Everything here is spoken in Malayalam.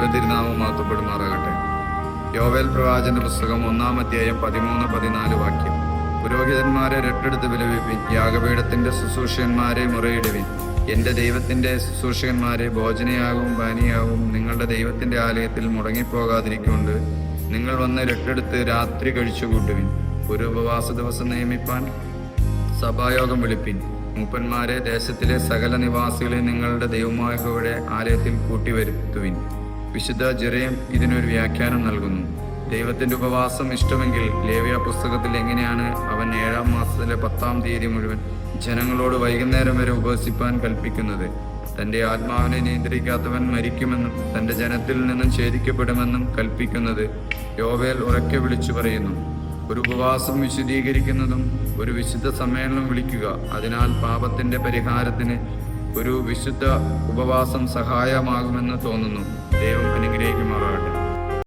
ദൈവതിരുനാമം മാത്രപ്പെടുമാറാകട്ടെ യോവേൽ പ്രവാചന്റെ പുസ്തകം ഒന്നാം അധ്യായം പതിമൂന്ന് പതിനാല് വാക്യം. പുരോഹിതന്മാരെ രട്ടെടുത്ത് വിലപിപ്പിൻ യാഗപീഠത്തിന്റെ ശുശ്രൂഷകന്മാരെ മുറയിടുവിൻ. എന്റെ ദൈവത്തിന്റെ ശുശ്രൂഷകന്മാരെ ഭോജനയാകും പാനീയാകും നിങ്ങളുടെ ദൈവത്തിന്റെ ആലയത്തിൽ മുടങ്ങിപ്പോകാതിരിക്കൊണ്ട് നിങ്ങൾ വന്ന് രട്ടെടുത്ത് രാത്രി കഴിച്ചു കൂട്ടുവിൻ. ഒരു ഉപവാസ ദിവസം നിയമിപ്പാൻ സഭായോഗം വിളിപ്പിൻ. മൂപ്പന്മാരെ ദേശത്തിലെ സകല നിവാസികളെ നിങ്ങളുടെ ദൈവമായവയുടെ ആലയത്തിൽ കൂട്ടിവരുത്തുവിൻ. വിശുദ്ധ ജെറേം ഇതിനൊരു വ്യാഖ്യാനം നൽകുന്നു. ദൈവത്തിന്റെ ഉപവാസം ഇഷ്ടമെങ്കിൽ ലേവ്യ പുസ്തകത്തിൽ എങ്ങനെയാണ് അവൻ ഏഴാം മാസത്തിലെ പത്താം തീയതി മുഴുവൻ ജനങ്ങളോട് വൈകുന്നേരം വരെ ഉപവസിപ്പാൻ കൽപ്പിക്കുന്നത്? തന്റെ ആത്മാവിനെ നിയന്ത്രിക്കാത്തവൻ മരിക്കുമെന്നും തന്റെ ജനത്തിൽ നിന്നും ഛേദിക്കപ്പെടുമെന്നും കൽപ്പിക്കുന്നത് യോവേൽ ഉറക്കെ വിളിച്ചു പറയുന്നു. ഒരു ഉപവാസം വിശദീകരിക്കുന്നതും ഒരു വിശുദ്ധ സമ്മേളനം വിളിക്കുക അതിനാൽ പാപത്തിന്റെ പരിഹാരത്തിന് ഒരു വിശുദ്ധ ഉപവാസം സഹായമാകുമെന്ന് തോന്നുന്നു. ദൈവം അനുഗ്രഹിക്കുമാറാകട്ടെ.